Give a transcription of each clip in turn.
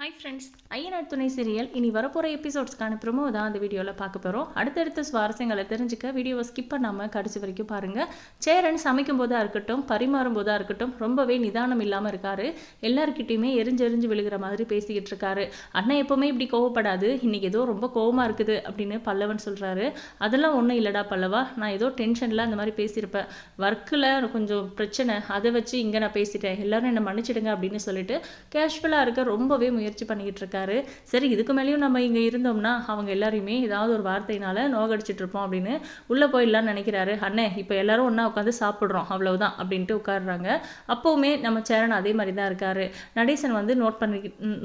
Hi friends Ayyanar துணை serial இனி வரப்போகிற எபிசோட்ஸ்க்கான ப்ரொமோ தான் அந்த வீடியோவில் பார்க்க போகிறோம் அடுத்தடுத்த சுவாரஸ்யங்களை தெரிஞ்சுக்க வீடியோவை ஸ்கிப் பண்ணாமல் கடைசி வரைக்கும் பாருங்கள் சேரன் சமைக்கும் போதாக இருக்கட்டும் பரிமாறும் போதாக இருக்கட்டும் ரொம்பவே நிதானம் இல்லாமல் இருக்காரு. எல்லாருக்கிட்டையுமே எரிஞ்சு எரிஞ்சு விழுகிற மாதிரி பேசிக்கிட்டு இருக்காரு. அண்ணன் எப்போவுமே இப்படி கோவப்படாது இன்றைக்கி ஏதோ ரொம்ப கோவமாக இருக்குது அப்படின்னு பல்லவன் சொல்கிறாரு அதெல்லாம் ஒன்றும் இல்லைடா பல்லவா நான் ஏதோ டென்ஷனில் அந்த மாதிரி பேசியிருப்பேன். ஒர்க்கில் கொஞ்சம் பிரச்சனை அதை வச்சு இங்கே நான் பேசிட்டேன். எல்லாரும் என்னை மன்னிச்சிடுங்க அப்படின்னு சொல்லிட்டு கேஷுவலாக இருக்க ரொம்பவே முயற்சி முயற்சி பண்ணிக்கிட்டு இருக்காரு சரி இதுக்கு மேலேயும் நம்ம இங்கே இருந்தோம்னா அவங்க எல்லாரையுமே ஏதாவது ஒரு வார்த்தையினால நோகடிச்சிட்டு இருப்போம் அப்படின்னு உள்ளே போயிடலான்னு நினைக்கிறாரு. அண்ணே இப்போ எல்லாரும் ஒன்றா உட்காந்து சாப்பிட்றோம் அவ்வளவுதான் அப்படின்ட்டு உட்காடுறாங்க அப்போவுமே நம்ம சேரன் அதே மாதிரி தான் இருக்காரு. நடேசன் வந்து நோட் பண்ணி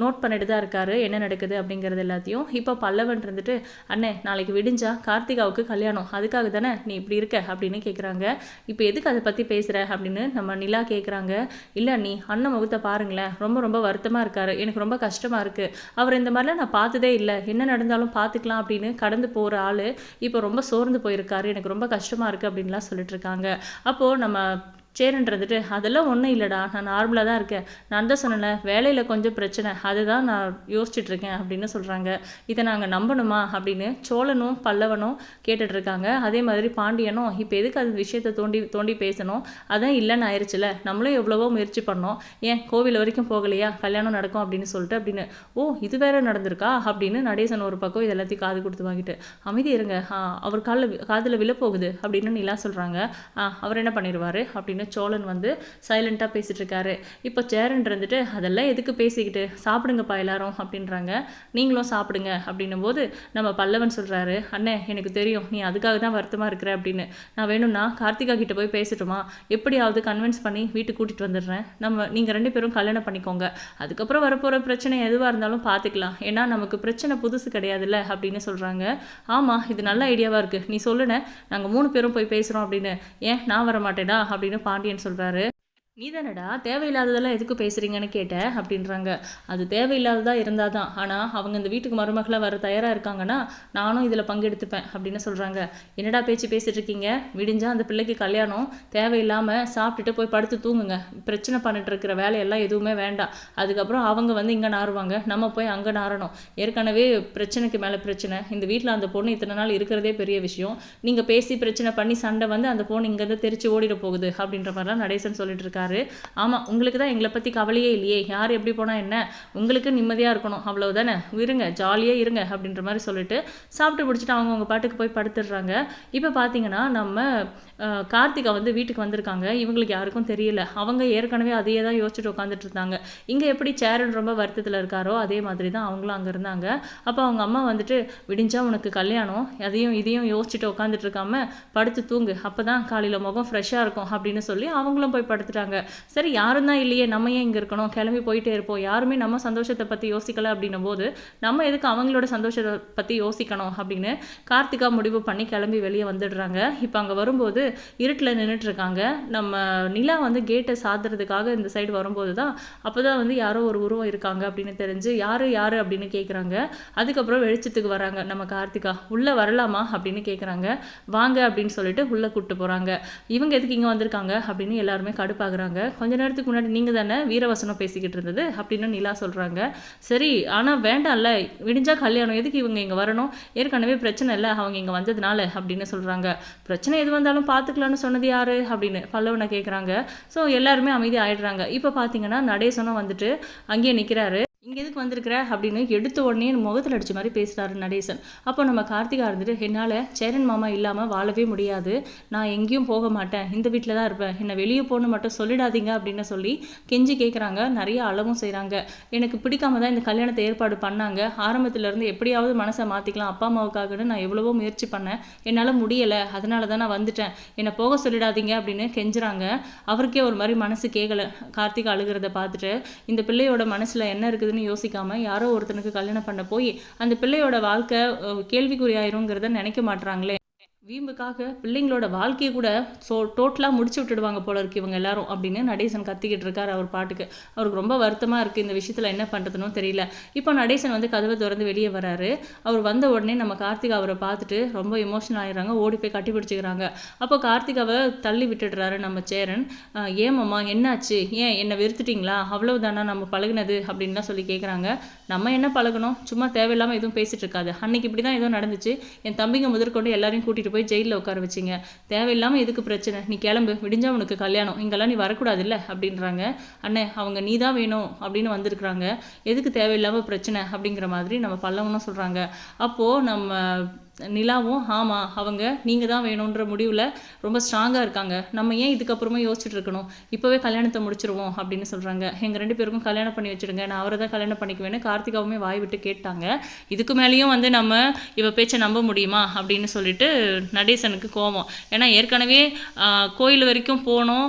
நோட் பண்ணிட்டு தான் இருக்காரு. என்ன நடக்குது அப்படிங்கிறது எல்லாத்தையும். இப்போ பல்லவன் இருந்துட்டு அண்ணே நாளைக்கு விடிஞ்சா கார்த்திகாவுக்கு கல்யாணம். அதுக்காக தானே நீ இப்படி இருக்க? அப்படின்னு கேட்குறாங்க இப்போ எதுக்கு அதை பற்றி பேசுகிற அப்படின்னு நம்ம நிலா கேட்குறாங்க இல்லை நீ அண்ணன் முகத்தை பாருங்களேன். ரொம்ப ரொம்ப வருத்தமாக இருக்காரு. எனக்கு ரொம்ப கஷ்டம் கஷ்டமாக இருக்குது அவர் இந்த மாதிரிலாம் நான் பார்த்ததே இல்லை. என்ன நடந்தாலும் பார்த்துக்கலாம் அப்படின்னு கடந்து போகிற ஆள் இப்போ ரொம்ப சோர்ந்து போயிருக்காரு. எனக்கு ரொம்ப கஷ்டமாக இருக்குது அப்படின்லாம் சொல்லிட்டு இருக்காங்க. அப்போது நம்ம சேரன் அதெல்லாம் ஒன்றும் இல்லைடா நான் நார்மலாக தான் இருக்கேன். நான் தான் சொன்னேன்ல வேலையில் கொஞ்சம் பிரச்சனை. அதுதான் நான் யோசிச்சுட்ருக்கேன் அப்படின்னு சொல்கிறாங்க இதை நாங்கள் நம்பணுமா? அப்படின்னு சோழனும் பல்லவனும் கேட்டுட்ருக்காங்க. அதே மாதிரி பாண்டியனும் இப்போ எதுக்கு அது விஷயத்தை தோண்டி தோண்டி பேசணும்? அதான் இல்லைன்னு ஆயிடுச்சுல நம்மளும் எவ்வளவோ முயற்சி பண்ணோம். ஏன் கோவில் வரைக்கும் போகலையா? கல்யாணம் நடக்கும் அப்படின்னு சொல்லிட்டு அப்படின்னு ஓ இது வேற நடந்திருக்கா? அப்படின்னு நடேசன் ஒரு பக்கம் இது எல்லாத்தையும் காது கொடுத்து வாங்கிட்டு அமைதி இருங்க. ஆ, அவர் காலில் காதில் விழப்போகுது அப்படின்னு நிலா சொல்கிறாங்க அவர் என்ன பண்ணிடுவார் அப்படின்னு சோழன் வந்து சைலண்ட்டாக பேசிகிட்டு இருக்காரு இப்போ சேரன் இருந்துட்டு அதெல்லாம் எதுக்கு பேசிக்கிட்டு? சாப்பிடுங்கப்பா எல்லாரும் அப்படின்றாங்க. நீங்களும் சாப்பிடுங்க அப்படின்னும் போது நம்ம பல்லவன் சொல்கிறாரு அண்ணே எனக்கு தெரியும் நீ அதுக்காக தான் வருத்தமாக இருக்கிற அப்படின்னு. நான் வேணும்னா கார்த்திகா கிட்ட போய் பேசட்டுமா? எப்படியாவது கன்வின்ஸ் பண்ணி வீட்டுக்கு கூட்டிகிட்டு வந்துடுறேன். நம்ம நீங்கள் ரெண்டு பேரும் கல்யாணம் பண்ணிக்கோங்க. அதுக்கப்புறம் வரப்போகிற பிரச்சனை எதுவாக இருந்தாலும் பார்த்துக்கலாம் ஏன்னா நமக்கு பிரச்சனை புதுசு கிடையாதுல்ல அப்படின்னு சொல்கிறாங்க ஆமாம் இது நல்ல ஐடியாவாக இருக்குது நீ சொல்லுனே நாங்கள் மூணு பேரும் போய் பேசுகிறோம் அப்படின்னு. ஏன் நான் வர மாட்டேனா அப்படின்னு பாண்டியன் சொல்கிறாரு நீ தானடா தேவையில்லாததெல்லாம் எதுக்கு பேசுகிறீங்கன்னு கேட்டேன் அப்படின்றாங்க. அது தேவையில்லாததாக இருந்தால் தான் ஆனால் அவங்க இந்த வீட்டுக்கு மருமகளாக வர தயாராக இருக்காங்கன்னா நானும் இதில் பங்கெடுத்துப்பேன் அப்படின்னு சொல்கிறாங்க என்னடா பேச்சு பேசிகிட்டு இருக்கீங்க? விடிஞ்சா அந்த பிள்ளைக்கு கல்யாணம். தேவையில்லாமல் சாப்பிட்டுட்டு போய் படுத்து தூங்குங்க. பிரச்சனை பண்ணிட்டு இருக்கிற வேலையெல்லாம் எதுவுமே வேண்டாம். அதுக்கப்புறம் அவங்க வந்து இங்கே நாறுவாங்க நம்ம போய் அங்கே நாரணும் ஏற்கனவே பிரச்சனைக்கு மேலே பிரச்சனை. இந்த வீட்டில் அந்த பொண்ணு இத்தனை நாள் இருக்கிறதே பெரிய விஷயம். நீங்கள் பேசி பிரச்சனை பண்ணி சண்டை வந்து அந்த பொண்ணு இங்கேருந்து தெரிச்சு ஓடிட போகுது அப்படின்ற மாதிரிலாம் நடேசன் சொல்லிட்டு இருக்காரு. ஆமாம் உங்களுக்கு தான் எங்களை பற்றி கவலையே இல்லையே. யார் எப்படி போனால் என்ன? உங்களுக்கு நிம்மதியாக இருக்கணும். அவ்வளவுதானே? இருங்க ஜாலியாக இருங்க அப்படின்ற மாதிரி சொல்லிட்டு சாப்பிட்டு பிடிச்சிட்டு அவங்கவுங்க பாட்டுக்கு போய் படுத்துடுறாங்க. இப்போ பார்த்தீங்கன்னா நம்ம கார்த்திகா வந்து வீட்டுக்கு வந்திருக்காங்க. இவங்களுக்கு யாருக்கும் தெரியல. அவங்க ஏற்கனவே அதையே தான் யோசிச்சுட்டு உட்காந்துட்டு இருந்தாங்க. இங்கே எப்படி சேரன் ரொம்ப வருத்தத்தில் இருக்காரோ அதே மாதிரி தான் அவங்களும் அங்கே இருந்தாங்க. அப்போ அவங்க அம்மா வந்துட்டு விடிஞ்சா உனக்கு கல்யாணம். அதையும் இதையும் யோசிச்சுட்டு உட்காந்துட்டு இருக்காம படுத்து தூங்கு. அப்போ தான் காலையில் முகம் ஃப்ரெஷ்ஷாக இருக்கும். அப்படின்னு சொல்லி அவங்களும் போய் படுத்துட்டாங்க. சரி யாரும் தான் இல்லையே நம்ம ஏன் இங்கே இருக்கணும்? கிளம்பி போயிட்டே இருப்போம். யாருமே நம்ம சந்தோஷத்தை பற்றி யோசிக்கலை அப்படின்னும் போது நம்ம எதுக்கு அவங்களோட சந்தோஷத்தை பற்றி யோசிக்கணும் அப்படின்னு கார்த்திகா முடிவு பண்ணி கிளம்பி வெளியே வந்துடுறாங்க. இப்போ அங்கே வரும்போது இருட்டில் நின்றுட்டுருக்காங்க நம்ம நிலா வந்து கேட்டை சாத்துறதுக்காக இந்த சைடு வரும்போது தான் அப்போ தான் வந்து யாரோ ஒரு உருவம் இருக்காங்க அப்படின்னு தெரிஞ்சு யார் யார்? அப்படின்னு கேட்குறாங்க அதுக்கப்புறம் வெளிச்சத்துக்கு வராங்க. நம்ம கார்த்திகா உள்ளே வரலாமா? அப்படின்னு கேட்குறாங்க வாங்க அப்படின்னு சொல்லிட்டு உள்ளே கூப்பிட்டு போகிறாங்க இவங்க எதுக்கு இங்கே வந்திருக்காங்க? அப்படின்னு எல்லாருமே கடுப்பாகிறாங்க. கொஞ்ச நேரத்துக்கு முன்னாடி நீங்கள் தானே வீரவசனம் பேசிக்கிட்டு இருந்தது அப்படின்னு நிலா சொல்கிறாங்க சரி ஆனால் வேண்டாம்ல விடிஞ்சா கல்யாணம். எதுக்கு இவங்க இங்கே வரணும்? ஏற்கனவே பிரச்சனை இல்லை அவங்க இங்கே வந்ததுனால அப்படின்னு சொல்கிறாங்க பிரச்சனை எது வந்தாலும் பார்த்துக்கலான்னு சொன்னது யார்? அப்படின்னு பல்லவனை கேட்குறாங்க ஸோ எல்லாருமே அமைதி ஆயிடுறாங்க இப்போ பார்த்தீங்கன்னா நடேசனும் வந்துட்டு அங்கேயே நிற்கிறாரு இங்கே எதுக்கு வந்திருக்கிற? அப்படின்னு எடுத்த உடனே முகத்தில் அடித்த மாதிரி பேசுகிறாரு நடேசன். அப்போ நம்ம கார்த்திகா இருந்துட்டு என்னால் சேரன் மாமா இல்லாமல் வாழவே முடியாது. நான் எங்கேயும் போக மாட்டேன். இந்த வீட்டில் தான் இருப்பேன். என்னை வெளியே போகணும் மட்டும் சொல்லிடாதீங்க அப்படின்னு சொல்லி கெஞ்சி கேட்குறாங்க நிறைய அளவும் செய்கிறாங்க எனக்கு பிடிக்காம தான் இந்த கல்யாணத்தை ஏற்பாடு பண்ணாங்க. ஆரம்பத்துலேருந்து எப்படியாவது மனசை மாற்றிக்கலாம் அப்பா அம்மாவுக்காகன்னு நான் எவ்வளவோ முயற்சி பண்ணேன். என்னால் முடியலை. அதனால தான் நான் வந்துட்டேன். என்னை போக சொல்லிடாதீங்க அப்படின்னு கெஞ்சுறாங்க. அவருக்கே ஒரு மாதிரி மனசு கேட்கலை கார்த்திகா அழுகிறத பார்த்துட்டு இந்த பிள்ளையோட மனசில் என்ன இருக்குது பண்ணுறதுன்னு யோசிக்காம யாரோ ஒருத்தனுக்கு கல்யாணம் பண்ண போய் அந்த பிள்ளையோட வாழ்க்கை கேள்விக்குறியாயிருங்கிறத நினைக்க மாட்டுறாங்களே வீம்புக்காக பிள்ளைங்களோட வாழ்க்கையை கூட ஸோ டோட்டலாக முடிச்சு விட்டுடுவாங்க போல இருக்கு இவங்க எல்லாரும் அப்படின்னு நடேசன் கத்திக்கிட்டு இருக்காரு அவர் பாட்டுக்கு. அவருக்கு ரொம்ப வருத்தமாக இருக்குது இந்த விஷயத்தில் என்ன பண்ணுறதுன்னு தெரியல. இப்போ நடேசன் வந்து கதவை திறந்து வெளியே வராரு. அவர் வந்த உடனே நம்ம கார்த்திகா அவரை பார்த்துட்டு ரொம்ப எமோஷனல் ஆயிடுறாங்க. ஓடி போய் கட்டி பிடிச்சிக்கிறாங்க. அப்போ கார்த்திகாவை தள்ளி விட்டுடுறாரு நம்ம சேரன். "ஆஹ், ஏமாம்மா என்னாச்சு? ஏன்? என்னை வெறுத்துட்டிங்களா? அவ்வளவுதானா? நம்ம பழகுனது? அப்படின்லாம் சொல்லி கேட்குறாங்க நம்ம என்ன பழகணும்? சும்மா தேவையில்லாமல் எதுவும் பேசிட்டு இருக்காது. அன்னைக்கு இப்படி தான் ஏதோ நடந்துச்சு. என் தம்பிங்க முதற்கொண்டு எல்லாரையும் கூட்டிகிட்டு போய் ஜெயிலில் உட்கார வச்சிங்க. தேவையில்லாமல் எதுக்கு பிரச்சனை? நீ கிளம்பு. விடிஞ்சா உனக்கு கல்யாணம். இங்கெல்லாம் நீ வரக்கூடாதுல்ல? அப்படின்றாங்க. அண்ணே அவங்க நீ தான் வேணும் அப்படின்னு வந்திருக்கிறாங்க. எதுக்கு தேவையில்லாமல் பிரச்சனை? அப்படிங்கிற மாதிரி நம்ம பல்லவனும் சொல்கிறாங்க அப்போது நம்ம நிலாவும் ஆமாம் அவங்க நீங்கள் தான் வேணுன்ற முடிவில் ரொம்ப ஸ்ட்ராங்காக இருக்காங்க. நம்ம ஏன் இதுக்கப்புறமா யோசிச்சுட்டு இருக்கணும்? இப்போவே கல்யாணத்தை முடிச்சிருவோம் அப்படின்னு சொல்கிறாங்க எங்கள் ரெண்டு பேருக்கும் கல்யாணம் பண்ணி வச்சுடுங்க. நான் அவரை தான் கல்யாணம் பண்ணிக்குவேன்னு கார்த்திகாவுமே வாய் விட்டு கேட்டாங்க. இதுக்கு மேலேயும் வந்து நம்ம இவ பேச்சை நம்ப முடியுமா? அப்படின்னு சொல்லிட்டு நடேசனுக்கு கோவம். ஏன்னா ஏற்கனவே கோயில் வரைக்கும் போனோம்.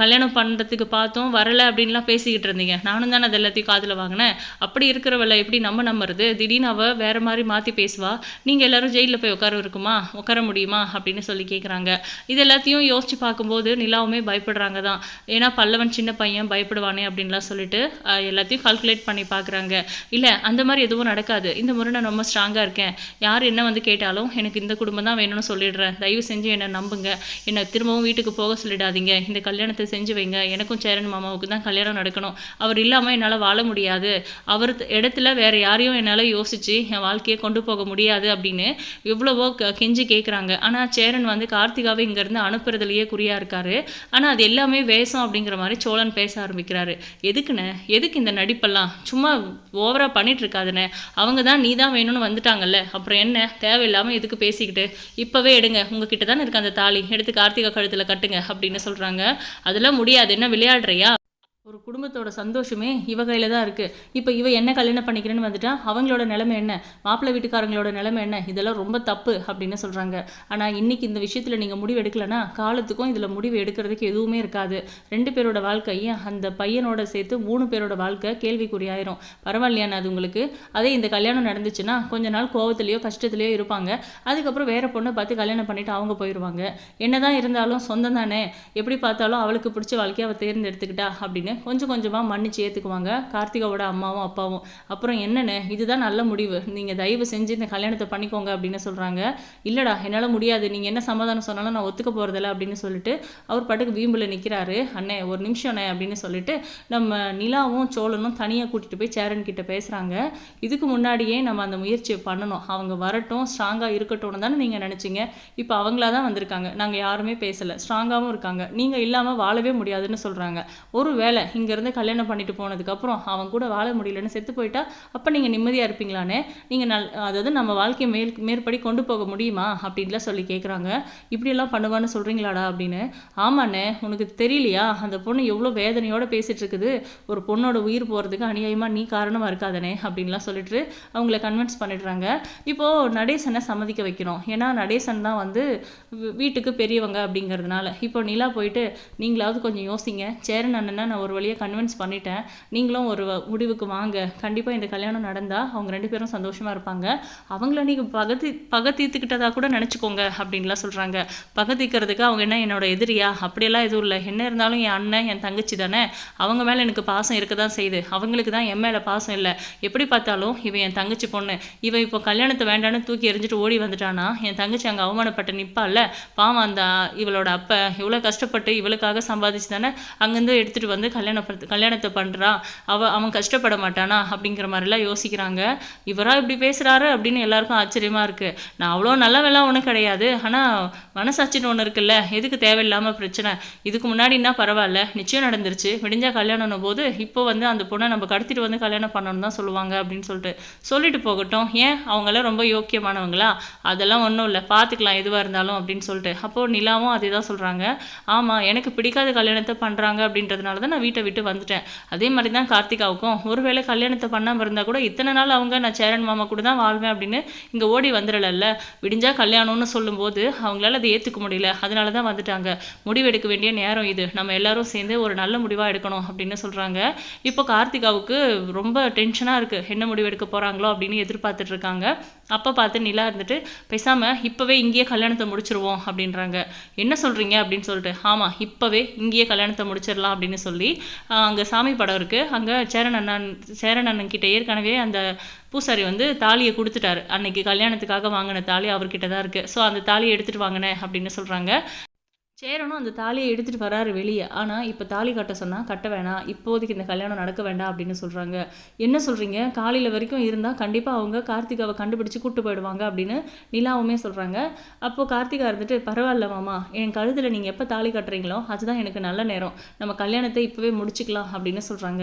கல்யாணம் பண்ணுறதுக்கு பார்த்தோம் வரலை அப்படின்லாம் பேசிக்கிட்டு இருந்தீங்க. நானும் தானே அது எல்லாத்தையும் காதில் வாங்கினேன். அப்படி இருக்கிறவளை எப்படி நம்ம நம்புறது? திடீர்னு அவள் வேறு மாதிரி மாற்றி பேசுவா? நீங்கள் எல்லோரும் ஜெயிலில் போய் உட்கார இருக்குமா? உட்கார முடியுமா? அப்படின்னு சொல்லி கேட்குறாங்க இது எல்லாத்தையும் யோசித்து பார்க்கும்போது நிலாவுமே பயப்படுறாங்க தான். ஏன்னா பல்லவன் சின்ன பையன் பயப்படுவானே அப்படின்லாம் சொல்லிட்டு எல்லாத்தையும் கால்குலேட் பண்ணி பார்க்குறாங்க. இல்லை அந்த மாதிரி எதுவும் நடக்காது. இந்த முறை நான் ரொம்ப ஸ்ட்ராங்காக இருக்கேன். யார் என்ன வந்து கேட்டாலும் எனக்கு இந்த குடும்பம் தான் வேணும்னு சொல்லிடுறேன். தயவு செஞ்சு என்னை நம்புங்க. என்னை திரும்பவும் வீட்டுக்கு போக சொல்லிடாதீங்க. இந்த கல்யாணம் கல்யாணத்தை செஞ்சு வைங்க. எனக்கும் சேரன் மாமாவுக்கு தான் கல்யாணம் நடக்கணும். அவர் இல்லாமல் என்னால் வாழ முடியாது. அவர் இடத்துல வேறு யாரையும் என்னால் யோசித்து என் வாழ்க்கையை கொண்டு போக முடியாது அப்படின்னு எவ்வளவோ க- கெஞ்சி கேட்குறாங்க ஆனால் சேரன் வந்து கார்த்திகாவை இங்கேருந்து அனுப்புறதுலயே குறியாக இருக்காரு. ஆனால் அது எல்லாமே வேஷம் அப்படிங்கிற மாதிரி சோழன் பேச ஆரம்பிக்கிறாரு. எதுக்குண்ணே? எதுக்கு இந்த நடிப்பெல்லாம்? சும்மா ஓவராக பண்ணிட்டு இருக்காதுண்ணே அவங்க தான் நீ தான் வேணும்னு வந்துட்டாங்கல்ல. அப்புறம் என்ன? தேவையில்லாமல் எதுக்கு பேசிக்கிட்டு? இப்போவே எடுங்க. உங்ககிட்ட தானே இருக்க அந்த தாலி. எடுத்து கார்த்திகா கழுத்தில் கட்டுங்க அப்படின்னு சொல்கிறாங்க அதெல்லாம் முடியாது. என்ன விளையாடுறியா? ஒரு குடும்பத்தோட சந்தோஷமே இவ கையில் தான் இருக்குது இப்போ இவ என்ன கல்யாணம் பண்ணிக்கிறேன்னு வந்துட்டா அவங்களோட நிலைமை என்ன? மாப்பிள்ளை வீட்டுக்காரங்களோட நிலைமை என்ன? இதெல்லாம் ரொம்ப தப்பு அப்படின்னு சொல்கிறாங்க ஆனால் இன்னைக்கு இந்த விஷயத்தில் நீங்கள் முடிவு எடுக்கலைன்னா காலத்துக்கும் இதில் முடிவு எடுக்கிறதுக்கு எதுவுமே இருக்காது. ரெண்டு பேரோட வாழ்க்கையும் அந்த பையனோட சேர்த்து மூணு பேரோட வாழ்க்கை கேள்விக்குறியாயிரும் பரவாயில்லையாண்ணா அது உங்களுக்கு? அதே இந்த கல்யாணம் நடந்துச்சுன்னா கொஞ்ச நாள் கோவத்துலேயோ கஷ்டத்துலையோ இருப்பாங்க. அதுக்கப்புறம் வேறு பொண்ணை பார்த்து கல்யாணம் பண்ணிவிட்டு அவங்க போயிடுவாங்க என்னதான் இருந்தாலும் சொந்தம் தானே? எப்படி பார்த்தாலும் அவளுக்கு பிடிச்ச வாழ்க்கையை அவள் தேர்ந்தெடுத்துக்கிட்டா அப்படின்னு கொஞ்சம் கொஞ்சமாக மன்னிச்சு ஏற்றுக்குவாங்க கார்த்திகாவோட அம்மாவும் அப்பாவும். அப்புறம் என்னண்ணே? இதுதான் நல்ல முடிவு. நீங்கள் தயவு செஞ்சு இந்த கல்யாணத்தை பண்ணிக்கோங்க அப்படின்னு சொல்கிறாங்க இல்லைடா என்னால் முடியாது. நீங்கள் என்ன சமாதானம் சொன்னாலும் நான் ஒத்துக்க போகிறதில்ல அப்படின்னு சொல்லிட்டு அவர் பாட்டுக்கு வீம்பில் நிற்கிறாரு அண்ணே ஒரு நிமிஷம் அண்ணே அப்படின்னு சொல்லிட்டு நம்ம நிலாவும் சோழனும் தனியாக கூட்டிகிட்டு போய் சேரன் கிட்ட பேசுகிறாங்க இதுக்கு முன்னாடியே நம்ம அந்த முயற்சியை பண்ணணும். அவங்க வரட்டும் ஸ்ட்ராங்காக இருக்கட்டும்னு தானே நீங்கள் நினச்சிங்க. இப்போ அவங்களா தான் வந்திருக்காங்க. நாங்கள் யாருமே பேசலை. ஸ்ட்ராங்காகவும் இருக்காங்க. நீங்கள் இல்லாமல் வாழவே முடியாதுன்னு சொல்கிறாங்க ஒரு வேளை இங்கேருந்து கல்யாணம் பண்ணிட்டு போனதுக்கப்புறம் அவன் கூட வாழ முடியலன்னு செத்து போயிட்டா அப்போ நீங்கள் நிம்மதியாக இருப்பீங்களான்னு நீங்கள் நல் அதாவது நம்ம வாழ்க்கையை மேல் மேற்படி கொண்டு போக முடியுமா? அப்படின்லாம் சொல்லி கேட்குறாங்க இப்படியெல்லாம் பண்ணுவான்னு சொல்கிறீங்களாடா அப்படின்னு. ஆமாண்ணே உனக்கு தெரியலையா? அந்த பொண்ணு எவ்வளோ வேதனையோடு பேசிகிட்டு இருக்குது ஒரு பொண்ணோட உயிர் போகிறதுக்கு அநியாயமாக நீ காரணமாக இருக்காதனே அப்படின்லாம் சொல்லிட்டு அவங்கள கன்வின்ஸ் பண்ணிடுறாங்க. இப்போது நடேசனை சம்மதிக்க வைக்கிறோம். ஏன்னா நடேசன் தான் வந்து வீட்டுக்கு பெரியவங்க அப்படிங்கிறதுனால. இப்போ நிலா போயிட்டு நீங்களாவது கொஞ்சம் யோசிங்க. சேரன் அண்ணனை நான் ஒரு வழியாக கன்வின்ஸ் பண்ணிட்டேன். நீங்களும் ஒரு முடிவுக்கு வாங்க. கண்டிப்பாக இந்த கல்யாணம் நடந்தால் அவங்க ரெண்டு பேரும் சந்தோஷமாக இருப்பாங்க. அவங்கள நீங்கள் பகத்தி பகத்தீர்த்துக்கிட்டதாக கூட நினச்சிக்கோங்க அப்படின்லாம் சொல்கிறாங்க பகத்திக்கிறதுக்கு அவங்க என்ன என்னோட எதிரியா? அப்படியெல்லாம் எதுவும் இல்லை. என்ன இருந்தாலும் என் அண்ணன் என் தங்கச்சி தானே? அவங்க மேலே எனக்கு பாசம் இருக்க தான் செய்யுது. அவங்களுக்கு தான் என் மேலே பாசம் இல்லை. எப்படி பார்த்தாலும் இவன் என் தங்கச்சி பொண்ணு. இவன் இப்போ கல்யாணத்தை வேண்டான்னு தூக்கி எரிஞ்சிட்டு ஓடி வந்துட்டானா? என் தங்கச்சி அங்கே அவமானப்பட்டு நிற்பால பாவம் அந்த இவளோட அப்பா இவ்வளோ கஷ்டப்பட்டு இவளுக்காக சம்பாதிச்சு தானே அங்கேருந்து எடுத்துகிட்டு வந்து கல்யாணம் பண்- கல்யாணத்தை பண்ணுறா அவ அவன் கஷ்டப்பட மாட்டானா அப்படிங்கிற மாதிரிலாம் யோசிக்கிறாங்க. இவராக இப்படி பேசுகிறாரு அப்படின்னு எல்லாருக்கும் ஆச்சரியமாக இருக்குது நான் அவ்வளோ நல்லவெல்லாம் ஒன்றும் கிடையாது. ஆனால் மனசாட்சின்னு ஒன்று இருக்குல்ல. எதுக்கு தேவையில்லாமல் பிரச்சனை? இதுக்கு முன்னாடின்னா பரவாயில்ல. நிச்சயம் நடந்துருச்சு. விடிஞ்சா கல்யாணம் போது இப்போ வந்து அந்த பொண்ணை நம்ம கடத்திட்டு வந்து கல்யாணம் பண்ணணும் தான் சொல்லுவாங்க அப்படின்னு சொல்லிட்டு. சொல்லிட்டு போகட்டும். ஏன்? அவங்களாம் ரொம்ப யோக்கியமானவங்களா? அதெல்லாம் ஒன்றும் இல்லை. பார்த்துக்கலாம் எதுவாக இருந்தாலும் அப்படின்னு சொல்லிட்டு. அப்போது நிலாவும் அதே தான் சொல்கிறாங்க ஆமாம் எனக்கு பிடிக்காத கல்யாணத்தை பண்ணுறாங்க அப்படின்றதுனால தான் நான் வீட்டை விட்டு வந்துட்டேன். அதே மாதிரி தான் கார்த்திகாவுக்கும். ஒருவேளை கல்யாணத்தை பண்ணாமல் இருந்தால் கூட இத்தனை நாள் அவங்க நான் சேரன் மாமா கூட தான் வாழ்வேன் அப்படின்னு இங்கே ஓடி வந்துடலல்ல. விடிஞ்சா கல்யாணம்னு சொல்லும்போது அவங்களால அதை ஏற்றுக்க முடியல. அதனால தான் வந்துட்டாங்க. முடிவெடுக்க வேண்டிய நேரம் இது. நம்ம எல்லாரும் சேர்ந்து ஒரு நல்ல முடிவாக எடுக்கணும் அப்படின்னு சொல்கிறாங்க இப்போ கார்த்திகாவுக்கு ரொம்ப டென்ஷனாக இருக்குது என்ன முடிவெடுக்க போகிறாங்களோ அப்படின்னு எதிர்பார்த்துட்ருக்காங்க அப்போ பார்த்து நிலா இருந்துட்டு பேசாமல் இப்போவே இங்கேயே கல்யாணத்தை முடிச்சிருவோம் அப்படின்றாங்க. என்ன சொல்கிறீங்க அப்படின்னு சொல்லிட்டு ஆமாம் இப்போவே இங்கேயே கல்யாணத்தை முடிச்சிடலாம் அப்படின்னு சொல்லி அங்கே சாமி படம் இருக்குது அங்கே சேரன் அண்ணன் சேரன் அண்ணன் கிட்ட ஏற்கனவே அந்த பூசாரி வந்து தாலியை கொடுத்துட்டாரு. அன்னைக்கு கல்யாணத்துக்காக வாங்கின தாலி அவர்கிட்ட தான் இருக்குது ஸோ அந்த தாலியை எடுத்துகிட்டு வாங்கினேன் அப்படின்னு சொல்கிறாங்க சேரனும் அந்த தாலியை எடுத்துகிட்டு வராரு வெளியே. ஆனால் இப்போ தாலி கட்ட சொன்னால் கட்ட வேணாம். இப்போதைக்கு இந்த கல்யாணம் நடக்க வேண்டாம் அப்படின்னு சொல்கிறாங்க என்ன சொல்கிறீங்க காலையில் வரைக்கும் இருந்தால் கண்டிப்பாக அவங்க கார்த்திகாவை கண்டுபிடிச்சி கூட்டு போயிடுவாங்க அப்படின்னு நிலாவுமே சொல்கிறாங்க அப்போது கார்த்திகா இருந்துட்டு பரவாயில்ல மாமா என் கழுத்தில் நீங்கள் எப்போ தாலி கட்டுறீங்களோ அதுதான் எனக்கு நல்ல நேரம். நம்ம கல்யாணத்தை இப்போவே முடிச்சுக்கலாம் அப்படின்னு சொல்கிறாங்க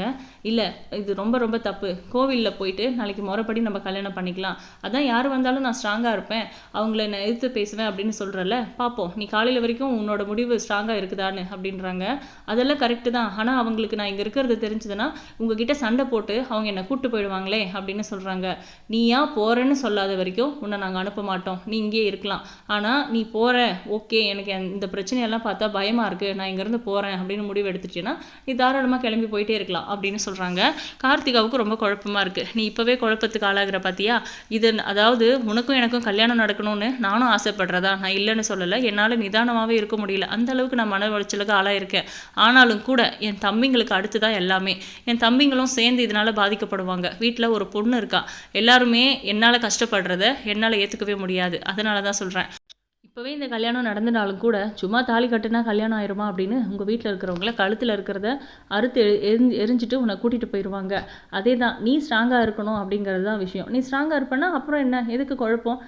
இல்லை இது ரொம்ப ரொம்ப தப்பு. கோவிலில் போயிட்டு நாளைக்கு முறைப்படி நம்ம கல்யாணம் பண்ணிக்கலாம். அதான் யார் வந்தாலும் நான் ஸ்ட்ராங்காக இருப்பேன். அவங்கள நான் எதிர்த்து பேசுவேன் அப்படின்னு சொல்கிறல்ல பார்ப்போம் நீ காலையில் வரைக்கும் உன்னோட முடிவு ஸ்ட்ராங்காக இருக்குதான்னு அப்படின்றாங்க. அதெல்லாம் கரெக்டு தான். ஆனால் அவங்களுக்கு நான் இங்கே இருக்கிறது தெரிஞ்சதுன்னா உங்ககிட்ட சண்டை போட்டு அவங்க என்னை கூட்டு போயிடுவாங்களே அப்படின்னு சொல்கிறாங்க நீ ஏன் போகிறேன்னு சொல்லாத வரைக்கும் உன்னை நாங்கள் அனுப்ப மாட்டோம். நீ இங்கேயே இருக்கலாம். ஆனால் நீ போகிற ஓகே எனக்கு இந்த பிரச்சனையெல்லாம் பார்த்தா பயமாக இருக்குது நான் இங்கேருந்து போகிறேன் அப்படின்னு முடிவு எடுத்துட்டேன்னா நீ தாராளமாக கிளம்பி போயிட்டே இருக்கலாம் அப்படின்னு சொல்கிறாங்க கார்த்திகாவுக்கு ரொம்ப குழப்பமாக இருக்குது நீ இப்போவே குழப்பத்துக்கு ஆளாகிற பார்த்தியா இது அதாவது உனக்கும் எனக்கும் கல்யாணம் நடக்கணும்னு நானும் ஆசைப்படுறதா? நான் இல்லைன்னு சொல்லலை. என்னால் நிதானமாகவே இருக்க முடியும்? முடியல. அந்த அளவுக்கு நான் மன உளைச்சலுக்கு ஆளாயிருக்கேன். ஆனாலும் கூட என் தம்பிங்களுக்கு அடுத்து தான் எல்லாமே. என் தம்பிங்களும் சேர்ந்து இதனால் பாதிக்கப்படுவாங்க. வீட்டில் ஒரு பொண்ணு இருக்கா. எல்லாருமே என்னால் கஷ்டப்படுறத என்னால் ஏற்றுக்கவே முடியாது. அதனால தான் சொல்கிறேன் இப்போவே இந்த கல்யாணம் நடந்தனாலும் கூட சும்மா தாலி கட்டுனா கல்யாணம் ஆயிருமா அப்படின்னு உங்கள் வீட்டில் இருக்கிறவங்கள கழுத்தில் இருக்கிறத அறுத்து எரி எரிஞ்சு எரிஞ்சிட்டு உன்னை கூட்டிகிட்டு போயிடுவாங்க அதே தான் நீ ஸ்ட்ராங்காக இருக்கணும் அப்படிங்கிறது தான் விஷயம். நீ ஸ்ட்ராங்காக இருப்பேன்னா அப்புறம் என்ன? எதுக்கு குழப்பம்?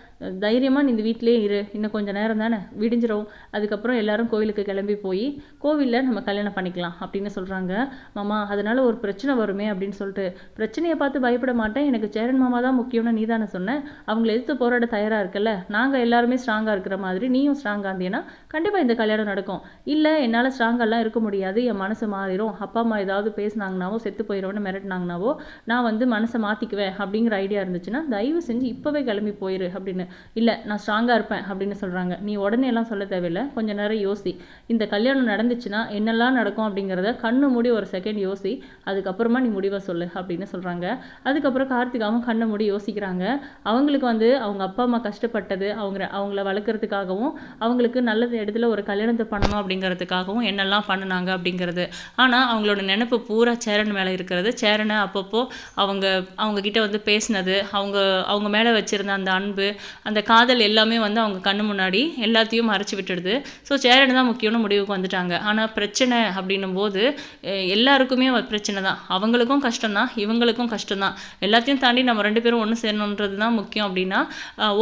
தைரியமாக நீ இந்த வீட்டிலே இரு. இன்னும் கொஞ்சம் நேரம் தானே? விடிஞ்சிரும். அதுக்கப்புறம் எல்லாரும் கோவிலுக்கு கிளம்பி போய் கோவிலில் நம்ம கல்யாணம் பண்ணிக்கலாம் அப்படின்னு சொல்கிறாங்க மாமா அதனால் ஒரு பிரச்சனை வருமே அப்படின்னு சொல்லிட்டு. பிரச்சனையை பார்த்து பயப்பட மாட்டேன். எனக்கு சேரன் மாமா தான் முக்கியம்னு நீ தானே சொன்னேன் அவங்கள எதிர்த்து போராட தயாராக இருக்கல நாங்கள் எல்லாருமே ஸ்ட்ராங்காக இருக்கிற மாதிரி நீயும் ஸ்ட்ராங்காக இருந்தீங்கன்னா கண்டிப்பாக இந்த கல்யாணம் நடக்கும். இல்லை என்னால் ஸ்ட்ராங்கெல்லாம் இருக்க முடியாது. என் மனசு மாறிடும் அப்பா அம்மா ஏதாவது பேசினாங்கனாவோ செத்து போயிடும்னு மிரட்டினாங்கனாவோ நான் வந்து மனசை மாற்றிக்குவேன் அப்படிங்கிற ஐடியா இருந்துச்சுன்னா தயவு செஞ்சு இப்போவே கிளம்பி போயிரு அப்படின்னு. இல்லை நான் ஸ்ட்ராங்காக இருப்பேன் அப்படின்னு சொல்கிறாங்க நீ உடனே எல்லாம் சொல்ல தேவையில்லை. கொஞ்ச நேரம் யோசி. இந்த கல்யாணம் நடந்துச்சுன்னா என்னெல்லாம் நடக்கும் அப்படிங்கிறத கண்ணு மூடி ஒரு செகண்ட் யோசி. அதுக்கப்புறமா நீ முடிவை சொல்லு அப்படின்னு சொல்கிறாங்க அதுக்கப்புறம் கார்த்திகாவும் கண்ணை மூடி யோசிக்கிறாங்க. அவங்களுக்கு வந்து அவங்க அப்பா அம்மா கஷ்டப்பட்டது அவங்க அவங்கள வளர்க்குறதுக்காகவும் அவங்களுக்கு நல்ல இடத்துல ஒரு கல்யாணத்தை பண்ணணும் அப்படிங்கிறதுக்காகவும் என்னெல்லாம் பண்ணினாங்க அப்படிங்கிறது. ஆனால் அவங்களோட நினப்பு பூரா சேரன் மேலே இருக்கிறது. சேரனை அப்பப்போ அவங்க அவங்க கிட்ட வந்து பேசினது அவங்க அவங்க மேலே வச்சுருந்த அந்த அன்பு அந்த காதல் எல்லாமே வந்து அவங்க கண்ணு முன்னாடி எல்லாத்தையும் மறைச்சி விட்டுடுது. ஸோ சேரன் தான் முக்கியம்னு முடிவுக்கு வந்துட்டாங்க. ஆனால் பிரச்சனை அப்படின்னும் போது எல்லாருக்குமே பிரச்சனை தான். அவங்களுக்கும் கஷ்டம் தான். இவங்களுக்கும் கஷ்டம் தான். எல்லாத்தையும் தாண்டி நம்ம ரெண்டு பேரும் ஒன்று சேரணுன்றது தான் முக்கியம் அப்படின்னா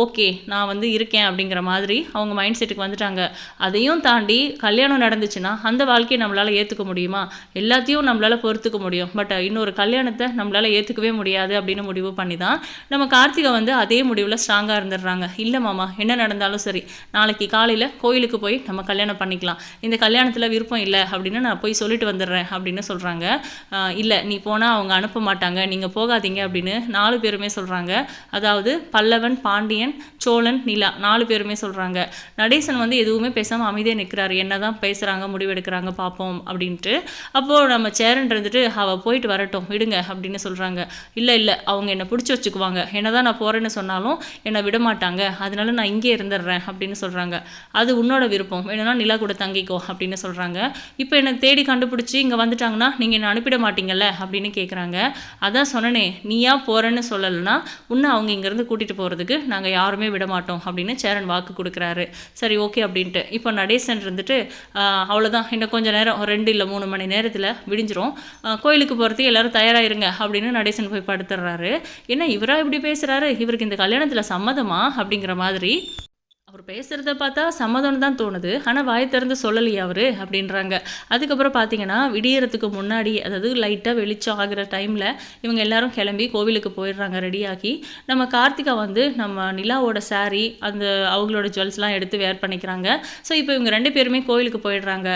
ஓகே நான் வந்து இருக்கேன் அப்படிங்கிற மாதிரி அவங்க மைண்ட் செட்டுக்கு வந்துட்டாங்க. அதையும் தாண்டி கல்யாணம் நடந்துச்சுன்னா அந்த வாழ்க்கையை நம்மளால் ஏற்றுக்க முடியுமா? எல்லாத்தையும் நம்மளால் பொறுத்துக்க முடியும். பட் இன்னொரு கல்யாணத்தை நம்மளால் ஏற்றுக்கவே முடியாது அப்படின்னு முடிவு பண்ணி தான் நம்ம கார்த்திகை வந்து அதே முடிவில் ஸ்ட்ராங்காக இருந்துடுறாங்க. இல்லை மாமா என்ன நடந்தாலும் சரி நாளைக்கு காலையில் கோயிலுக்கு போய் நம்ம கல்யாணம் பண்ணிக்கலாம். இந்த கல்யாணத்தில் விருப்பம் இல்லை அப்படின்னு நான் போய் சொல்லிட்டு வந்துடுறேன் அப்படின்னு சொல்கிறாங்க இல்லை நீ போனால் அவங்க அனுப்ப மாட்டாங்க நீங்கள் போகாதீங்க அப்படின்னு நாலு பேருமே சொல்கிறாங்க அதாவது பல்லவன் பாண்டியன் சோழன் நிலா நாலு பேருமே சொல்கிறாங்க நடேசன் வந்து எதுவுமே பேசாமல் அமைதியாக நிற்கிறாரு என்ன தான் பேசுகிறாங்க முடிவெடுக்கிறாங்க பார்ப்போம் அப்படின்ட்டு. அப்போது நம்ம சேரன் இருந்துட்டு அவள் போயிட்டு வரட்டும் விடுங்க அப்படின்னு சொல்கிறாங்க இல்லை இல்லை அவங்க என்னை பிடிச்சி வச்சுக்குவாங்க. என்ன தான் நான் போகிறேன்னு சொன்னாலும் என்னை விட மாட்டாங்க. அதனால நான் இங்கே இருந்துடுறேன் அப்படின்னு சொல்கிறாங்க அது உன்னோட விருப்பம். வேணும்னா நிலா கூட தங்கிக்கோ அப்படின்னு சொல்கிறாங்க இப்போ என்னை தேடி கண்டுபிடிச்சி இங்கே வந்துட்டாங்கன்னா நீங்கள் என்னை அனுப்பிட மாட்டீங்கல்ல அப்படின்னு கேட்குறாங்க அதான் சொன்னனே நீயா போகிறேன்னு சொல்லலைன்னா உன்னை அவங்க இங்கேருந்து கூட்டிகிட்டு போகிறதுக்கு நாங்கள் யாருமே விட மாட்டோம் அப்படின்னு சேரன் வாக்கு கொடுக்குறாரு. சரி ஓகே அப்படின்ட்டு. இப்போ நடேசன் இருந்துட்டு அவ்வளோதான் இன்னும் கொஞ்சம் நேரம் ரெண்டு இல்லை மூணு மணி நேரத்தில் விடிஞ்சிரும். கோயிலுக்கு போகிறதுக்கு எல்லோரும் தயாராகிருங்க அப்படின்னு நடேசன் போய் படுத்துடுறாரு ஏன்னா இவராக இப்படி பேசுகிறாரு இவருக்கு இந்த கல்யாணத்தில் சம்மதமா? அப்படிங்கிற மாதிரி. அவர் பேசுகிறத பார்த்தா சம்மதம்னு தான் தோணுது. ஆனால் வாய் திறந்து சொல்லலையே அவர் அப்படின்றாங்க. அதுக்கப்புறம் பார்த்தீங்கன்னா விடியறதுக்கு முன்னாடி அதாவது லைட்டாக வெளிச்சம் ஆகிற டைமில் இவங்க எல்லாரும் கிளம்பி கோவிலுக்கு போயிடுறாங்க ரெடியாகி நம்ம கார்த்திகா வந்து நம்ம நிலாவோட சாரீ அந்த அவங்களோட ஜுவல்ஸ்லாம் எடுத்து வேர் பண்ணிக்கிறாங்க. ஸோ இப்போ இவங்க ரெண்டு பேருமே கோவிலுக்கு போயிடுறாங்க.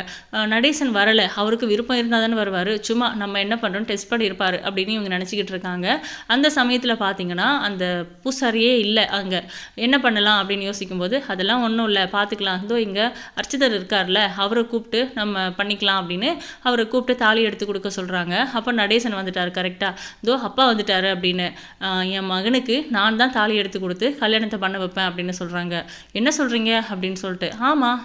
நடேசன் வரலை. அவருக்கு விருப்பம் இருந்தால் தானே வருவார். சும்மா நம்ம என்ன பண்ணுறோம் டெஸ்ட் பண்ணியிருப்பார் அப்படின்னு இவங்க நினச்சிக்கிட்டு இருக்காங்க. அந்த சமயத்தில் பார்த்தீங்கன்னா அந்த பூசாரியே இல்லை அங்கே. என்ன பண்ணலாம் அப்படின்னு யோசிக்கும்போது அதெல்லாம் ஒன்றும் இல்லை பார்த்துக்கலாம் இதோ இங்கே அர்ச்சிதர் இருக்கார்ல அவரை கூப்பிட்டு நம்ம பண்ணிக்கலாம் அப்படின்னு அவரை கூப்பிட்டு தாலி எடுத்து கொடுக்க சொல்கிறாங்க அப்போ நடேசன் வந்துட்டார் கரெக்டாக இதோ அப்பா வந்துட்டாரு அப்படின்னு என் மகனுக்கு நான் தான் தாலி எடுத்து கொடுத்து கல்யாணத்தை பண்ண வைப்பேன் அப்படின்னு சொல்கிறாங்க என்ன சொல்கிறீங்க அப்படின்னு சொல்லிட்டு ஆமாம்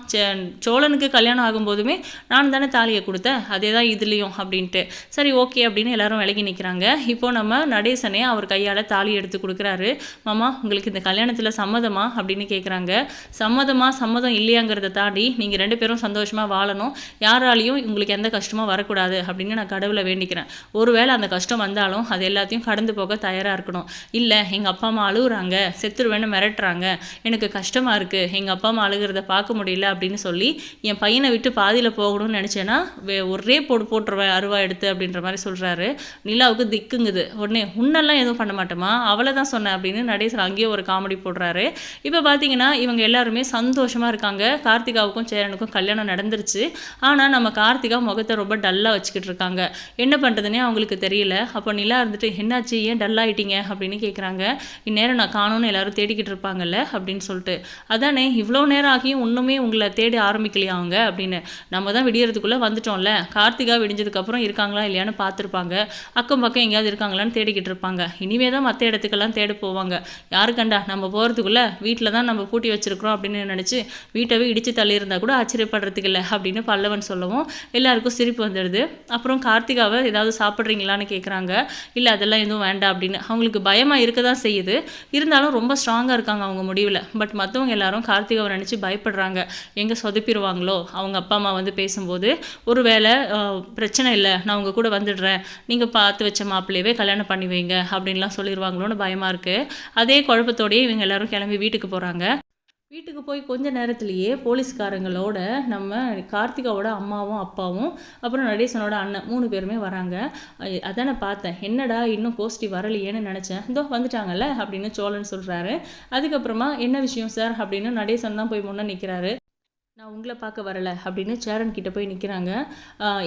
சோழனுக்கு கல்யாணம் ஆகும்போதுமே நான் தானே தாலியை கொடுத்தேன் அதே தான் இதுலேயும் அப்படின்ட்டு. சரி ஓகே அப்படின்னு எல்லாரும் விலகி நிற்கிறாங்க இப்போ நம்ம நடேசனே அவர் கையால் தாலி எடுத்து கொடுக்குறாரு. மாமா உங்களுக்கு இந்த கல்யாணத்தில் சம்மதமா அப்படின்னு கேட்குறாங்க சம்மதமாக சம்மதம் இல்லையாங்கிறத தாண்டி நீங்கள் ரெண்டு பேரும் சந்தோஷமாக வாழணும். யாராலையும் உங்களுக்கு எந்த கஷ்டமும் வரக்கூடாது அப்படின்னு நான் கடவுளை வேண்டிக்கிறேன். ஒருவேளை அந்த கஷ்டம் வந்தாலும் அது எல்லாத்தையும் கடந்து போக தயாராக இருக்கணும். இல்லை எங்கள் அப்பா அம்மா அழுகுறாங்க செத்துருவேன்னு மிரட்டுறாங்க எனக்கு கஷ்டமாக இருக்குது எங்கள் அப்பா அம்மா அழுகிறத பார்க்க முடியல அப்படின்னு சொல்லி என் பையனை விட்டு பாதியில் போகணும்னு நினச்சேன்னா வே- ஒரே போடு போட்டுருவேன் அருவா எடுத்து அப்படின்ற மாதிரி சொல்கிறாரு நிலாவுக்கு திக்குங்குது. உடனே உன்னெல்லாம் எதுவும் பண்ண மாட்டோமா அவளை தான் சொன்னேன் அப்படின்னு நடேசன் அங்கேயே ஒரு காமெடி போடுறாரு. இப்போ பார்த்தீங்கன்னா இவங்க எல்லாருமே சந்தோஷமாக இருக்காங்க. கார்த்திகாவுக்கும் சேரனுக்கும் கல்யாணம் நடந்துருச்சு. ஆனால் நம்ம கார்த்திகா முகத்தை ரொம்ப டல்லாக வச்சுக்கிட்டு இருக்காங்க. என்ன பண்ணுறதுனே அவங்களுக்கு தெரியல. அப்போ நிலா இருந்துட்டு என்னாச்சு? ஏன் டல்லாகிட்டீங்க அப்படின்னு கேட்குறாங்க இந்நேரம் நான் காணோன்னு எல்லாரும் தேடிக்கிட்டு இருப்பாங்கல்ல? அப்படின்னு சொல்லிட்டு. அதானே இவ்வளோ நேரம் ஆகியும் இன்னுமே உங்களை தேடி ஆரம்பிக்கலையா அவங்க? அப்படின்னு. நம்ம தான் விடியறதுக்குள்ளே வந்துட்டோம்ல. கார்த்திகா விடிஞ்சதுக்கப்புறம் இருக்காங்களா? இல்லையான்னு பார்த்துருப்பாங்க. அக்கம் பக்கம் எங்கேயாவது இருக்காங்களான்னு தேடிக்கிட்டு இருப்பாங்க. இனிமே தான் மற்ற இடத்துக்கெல்லாம் தேட போவாங்க. யாரு கண்டா? நம்ம போகிறதுக்குள்ளே வீட்டில் தான் நம்ம பூட்டி வச்சு வச்சுருக்குறோம் அப்படின்னு நினச்சி வீட்டவே இடித்து தள்ளியிருந்தா கூட ஆச்சரியப்படுறதுக்கு இல்லை அப்படின்னு பல்லவன் சொல்லவும் எல்லாருக்கும் சிரிப்பு வந்துடுது. அப்புறம் கார்த்திகாவை ஏதாவது சாப்பிட்றீங்களான்னு கேட்குறாங்க இல்லை அதெல்லாம் எதுவும் வேண்டாம் அப்படின்னு. அவங்களுக்கு பயமாக இருக்க தான் செய்யுது. இருந்தாலும் ரொம்ப ஸ்ட்ராங்காக இருக்காங்க அவங்க முடிவில். பட் மற்றவங்க எல்லாரும் கார்த்திகாவை நினச்சி பயப்படுறாங்க. எங்கே சொதப்பிடுவாங்களோ? அவங்க அப்பா அம்மா வந்து பேசும்போது ஒரு வேளை பிரச்சனை இல்லை. நான் உங்கள் கூட வந்துடுறேன். நீங்கள் பார்த்து வச்ச மாப்பிள்ளையவே கல்யாணம் பண்ணி வைங்க. அப்படின்லாம் சொல்லிடுவாங்களோன்னு பயமாக இருக்குது அதே குழப்பத்தோடயே இவங்க எல்லாரும் கிளம்பி வீட்டுக்கு போகிறாங்க வீட்டுக்கு போய் கொஞ்ச நேரத்திலேயே போலீஸ்காரங்களோட நம்ம கார்த்திகாவோட அம்மாவும் அப்பாவும் அப்புறம் நடேசனோட அண்ணன் மூணு பேருமே வராங்க. அதான பார்த்தேன். என்னடா இன்னும் கோஷ்டி வரலையேன்னு நினச்சேன். இதோ வந்துட்டாங்கல்ல அப்படின்னு சோழன் சொல்கிறாரு அதுக்கப்புறமா என்ன விஷயம் சார் அப்படின்னு நடேசன் தான் போய் முன்னே நிற்கிறாரு நான் உங்களை பார்க்க வரல அப்படின்னு சேரன் கிட்ட போய் நிற்கிறாங்க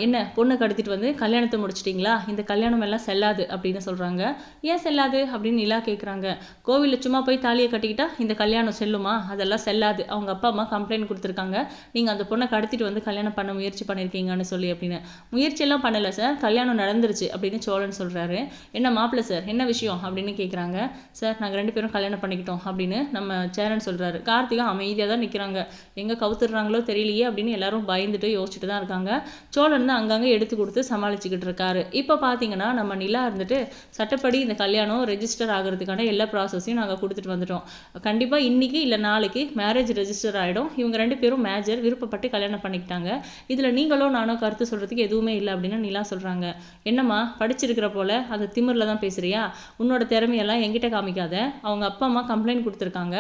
என்ன பொண்ணை கடத்திட்டு வந்து கல்யாணத்தை முடிச்சிட்டிங்களா? இந்த கல்யாணம் எல்லாம் செல்லாது அப்படின்னு சொல்கிறாங்க ஏன் செல்லாது அப்படின்னு நிலா கேட்குறாங்க கோவிலில் சும்மா போய் தாலியை கட்டிக்கிட்டா இந்த கல்யாணம் செல்லுமா? அதெல்லாம் செல்லாது. அவங்க அப்பா அம்மா கம்ப்ளைண்ட் கொடுத்துருக்காங்க. நீங்கள் அந்த பொண்ணை கடத்திட்டு வந்து கல்யாணம் பண்ண முயற்சி பண்ணியிருக்கீங்கன்னு சொல்லி அப்படின்னு. முயற்சியெல்லாம் பண்ணலை சார் கல்யாணம் நடந்துருச்சு அப்படின்னு சோழன் சொல்கிறாரு என்ன மாப்பிள்ள சார் என்ன விஷயம்? அப்படின்னு கேட்குறாங்க சார் நாங்கள் ரெண்டு பேரும் கல்யாணம் பண்ணிக்கிட்டோம் அப்படின்னு நம்ம சேரன் சொல்கிறாரு கார்த்திகா அமைதியாக தான் நிற்கிறாங்க எங்கே கவுத்துடுறாங்களோ தெரியலையே அப்படின்னு எல்லாரும் பயந்துட்டு யோசிச்சுட்டு தான் இருக்காங்க. சோழன் தான் அங்கங்கே எடுத்து கொடுத்து சமாளிச்சுக்கிட்டு இருக்காரு. இப்போ பார்த்தீங்கன்னா நம்ம நிலா இருந்துட்டு சட்டப்படி இந்த கல்யாணம் ரெஜிஸ்டர் ஆகிறதுக்கான எல்லா ப்ராசஸையும் நாங்கள் கொடுத்துட்டு வந்துட்டோம். கண்டிப்பாக இன்னைக்கு இல்லை நாளைக்கு மேரேஜ் ரெஜிஸ்டர் ஆகிடும் இவங்க ரெண்டு பேரும் மேஜர் விருப்பப்பட்டு கல்யாணம் பண்ணிக்கிட்டாங்க. இதில் நீங்களோ நானோ கருத்து சொல்கிறதுக்கு எதுவுமே இல்லை அப்படின்னு நிலா சொல்கிறாங்க என்னம்மா படிச்சிருக்கிற போல அந்த திமிரில் தான் பேசுறியா? உன்னோட திறமையெல்லாம் என்கிட்ட காமிக்காத. அவங்க அப்பா அம்மா கம்ப்ளைண்ட் கொடுத்துருக்காங்க.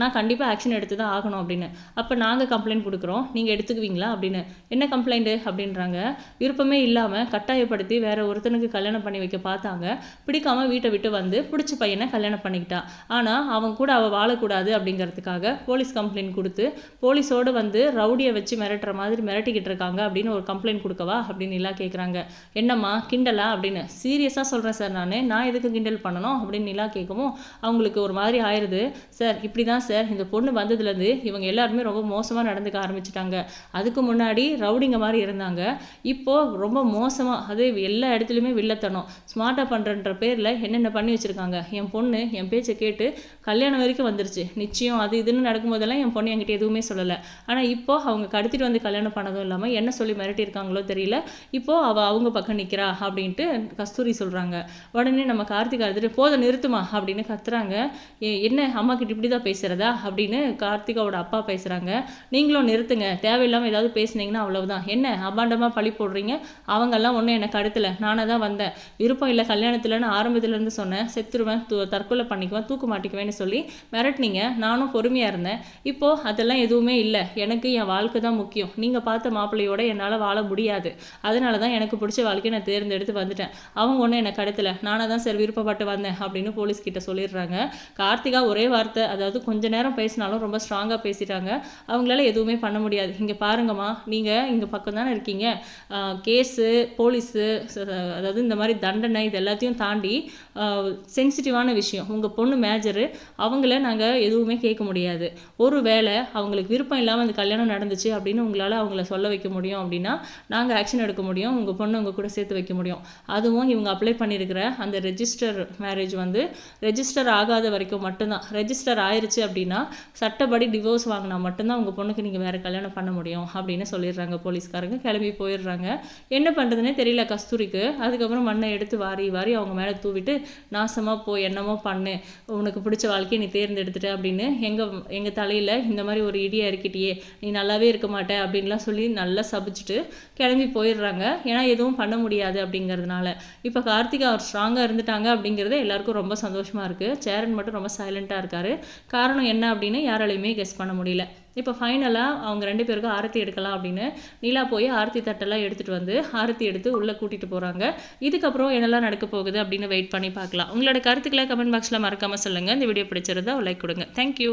நான் கண்டிப்பாக ஆக்ஷன் எடுத்து தான் ஆகணும் அப்படின்னு. அப்போ நாங்கள் கம்ப்ளைண்ட் கொடுக்குறோம். நீங்கள் எடுத்துக்குவீங்களா? அப்படின்னு. என்ன கம்ப்ளைண்ட்டு அப்படின்றாங்க. விருப்பமே இல்லாமல் கட்டாயப்படுத்தி வேற ஒருத்தனுக்கு கல்யாணம் பண்ணி வைக்க பார்த்தாங்க. பிடிக்காம வீட்டை விட்டு வந்து பிடிச்ச பையனை கல்யாணம் பண்ணிக்கிட்டா. ஆனால் அவன் கூட அவள் வாழக்கூடாது அப்படிங்கிறதுக்காக போலீஸ் கம்ப்ளைண்ட் கொடுத்து போலீஸோடு வந்து ரவுடியை வச்சு மிரட்டுற மாதிரி மிரட்டிக்கிட்டு இருக்காங்க அப்படின்னு ஒரு கம்ப்ளைண்ட் கொடுக்கவா? அப்படின்னு நிலா கேட்குறாங்க என்னம்மா கிண்டலா? அப்படின்னு. சீரியஸாக சொல்கிறேன் சார் நான். நான் எதுக்கு கிண்டல் பண்ணணும்? அப்படின்னு நிலா கேட்கவும் அவங்களுக்கு ஒரு மாதிரி ஆயிடுது சார் இப்படி தான் சார். இந்த பொண்ணு வந்ததுலேருந்து இவங்க எல்லாருமே ரொம்ப மோசமாக நடந்துக்க ஆரம்பிச்சிட்டாங்க. அதுக்கு முன்னாடி ரவுடிங்க மாதிரி இருந்தாங்க. இப்போ ரொம்ப மோசமாக அது எல்லா இடத்துலையுமே வில்லத்தனம். ஸ்மார்ட்டாக பண்ணுறன்ற பேரில் என்னென்ன பண்ணி வச்சுருக்காங்க? என் பொண்ணு என் பேச்சை கேட்டு கல்யாணம் வரைக்கும் வந்துருச்சு. நிச்சயம் அது இதுன்னு நடக்கும்போதெல்லாம் என் பொண்ணு என்கிட்ட எதுவுமே சொல்லலை. ஆனால் இப்போ அவங்க கடத்திட்டு வந்து கல்யாணம் பண்ணதும் இல்லாமல் என்ன சொல்லி மிரட்டியிருக்காங்களோ தெரியல. இப்போ அவள் அவங்க பக்கம் நிற்கிறா அப்படின்ட்டு கஸ்தூரி சொல்கிறாங்க உடனே நம்ம கார்த்திக் அழுதுட்டு போதும் நிறுத்துமா? அப்படின்னு கத்துறாங்க. "ஏ- என்ன? அம்மா கிட்ட இப்படி தான் பேசுகிறதா அப்படின்னு கார்த்திகாவோட அப்பா பேசுகிறாங்க நீங்களும் நிறுத்துங்க. தேவையில்லாமல் ஏதாவது பேசுனீங்கன்னா அவ்வளவுதான். என்ன? அபாண்டமாக பழி போடுறீங்க? அவங்கெல்லாம் ஒன்றும் எனக்கு அடுத்தல நானாக தான் வந்தேன். விருப்பம் இல்லை கல்யாணத்தில்னு ஆரம்பத்துலேருந்து சொன்னேன். செத்துருவேன் தூ தற்கொலை பண்ணிக்குவேன் தூக்கு மாட்டிக்குவேன்னு சொல்லி மிரட்டினீங்க. நானும் பொறுமையாக இருந்தேன். இப்போது அதெல்லாம் எதுவுமே இல்லை. எனக்கு என் வாழ்க்கை தான் முக்கியம். நீங்கள் பார்த்த மாப்பிள்ளையோட என்னால் வாழ முடியாது. அதனால தான் எனக்கு பிடிச்ச வாழ்க்கையை நான் தேர்ந்தெடுத்து வந்துட்டேன். அவங்க ஒன்றும் எனக்கு கடத்தல. நானாக தான் சரி விருப்பப்பட்டு வந்தேன் அப்படின்னு போலீஸ் கிட்ட சொல்லிடுறாங்க. கார்த்திகா ஒரே வார்த்தை அதாவது கொஞ்ச நேரம் பேசினாலும் ரொம்ப ஸ்ட்ராங்காக பேசிட்டாங்க. அவங்களால எதுவுமே எதுவுமே பண்ண முடியாது. இங்கே பாருங்கம்மா நீங்கள் இங்கே பக்கம் தானே இருக்கீங்க. கேஸு போலீஸு அதாவது இந்த மாதிரி தண்டனை இது எல்லாத்தையும் தாண்டி சென்சிட்டிவான விஷயம். உங்கள் பொண்ணு மேஜரு அவங்கள நாங்கள் எதுவுமே கேட்க முடியாது. ஒரு வேளை அவங்களுக்கு விருப்பம் இல்லாமல் அந்த கல்யாணம் நடந்துச்சு அப்படின்னு உங்களால் அவங்கள சொல்ல வைக்க முடியும் அப்படின்னா நாங்கள் ஆக்ஷன் எடுக்க முடியும். உங்கள் பொண்ணு உங்கள் கூட சேர்த்து வைக்க முடியும். அதுவும் இவங்க அப்ளை பண்ணியிருக்கிற அந்த ரெஜிஸ்டர் மேரேஜ் வந்து ரெஜிஸ்டர் ஆகாத வரைக்கும் மட்டும்தான். ரெஜிஸ்டர் ஆயிருச்சு அப்படின்னா சட்டப்படி டிவோர்ஸ் வாங்கினா மட்டும்தான் உங்கள் பொண்ணுக்கு நீங்கள் வேறு கல்யாணம் பண்ண முடியும் அப்படின்னு சொல்லிடுறாங்க போலீஸ்காரங்க. கிளம்பி போயிடுறாங்க. என்ன பண்ணுறதுனே தெரியல கஸ்தூரிக்கு. அதுக்கப்புறம் மண்ணை எடுத்து வாரி வாரி அவங்க மேலே தூவிட்டு நாசமாக போய் என்னமோ பண்ணு. உனக்கு பிடிச்ச வாழ்க்கையை நீ தேர்ந்தெடுத்துட்ட அப்படின்னு எங்கள் எங்கள் தலையில் இந்த மாதிரி ஒரு இடியை இருக்கிட்டியே. நீ நல்லாவே இருக்க மாட்டே அப்படின்லாம் சொல்லி நல்லா சபிச்சுட்டு கிளம்பி போயிடுறாங்க. ஏன்னா எதுவும் பண்ண முடியாது அப்படிங்கிறதுனால. இப்போ கார்த்திக் அவர் ஸ்ட்ராங்காக இருந்துட்டாங்க அப்படிங்கிறது எல்லாருக்கும் ரொம்ப சந்தோஷமாக இருக்குது சேரன் மட்டும் ரொம்ப சைலண்ட்டாக இருக்கார். காரணம் என்ன அப்படின்னு யாராலையுமே கெஸ் பண்ண முடியல. இப்போ ஃபைனலாக அவங்க ரெண்டு பேருக்கும் ஆரத்தி எடுக்கலாம் அப்படின்னு நீலா போய் ஆரத்தி தட்டெல்லாம் எடுத்துகிட்டு வந்து ஆரத்தி எடுத்து உள்ளே கூட்டிகிட்டு போகிறாங்க இதுக்கப்புறம் என்னெல்லாம் நடக்க போகுது அப்படின்னு வெயிட் பண்ணி பார்க்கலாம். உங்களோட கருத்துக்களை கமெண்ட் பாக்ஸில் மறக்காமல் சொல்லுங்கள் இந்த வீடியோ பிடிச்சிருந்தா லைக் கொடுங்க. தேங்க்யூ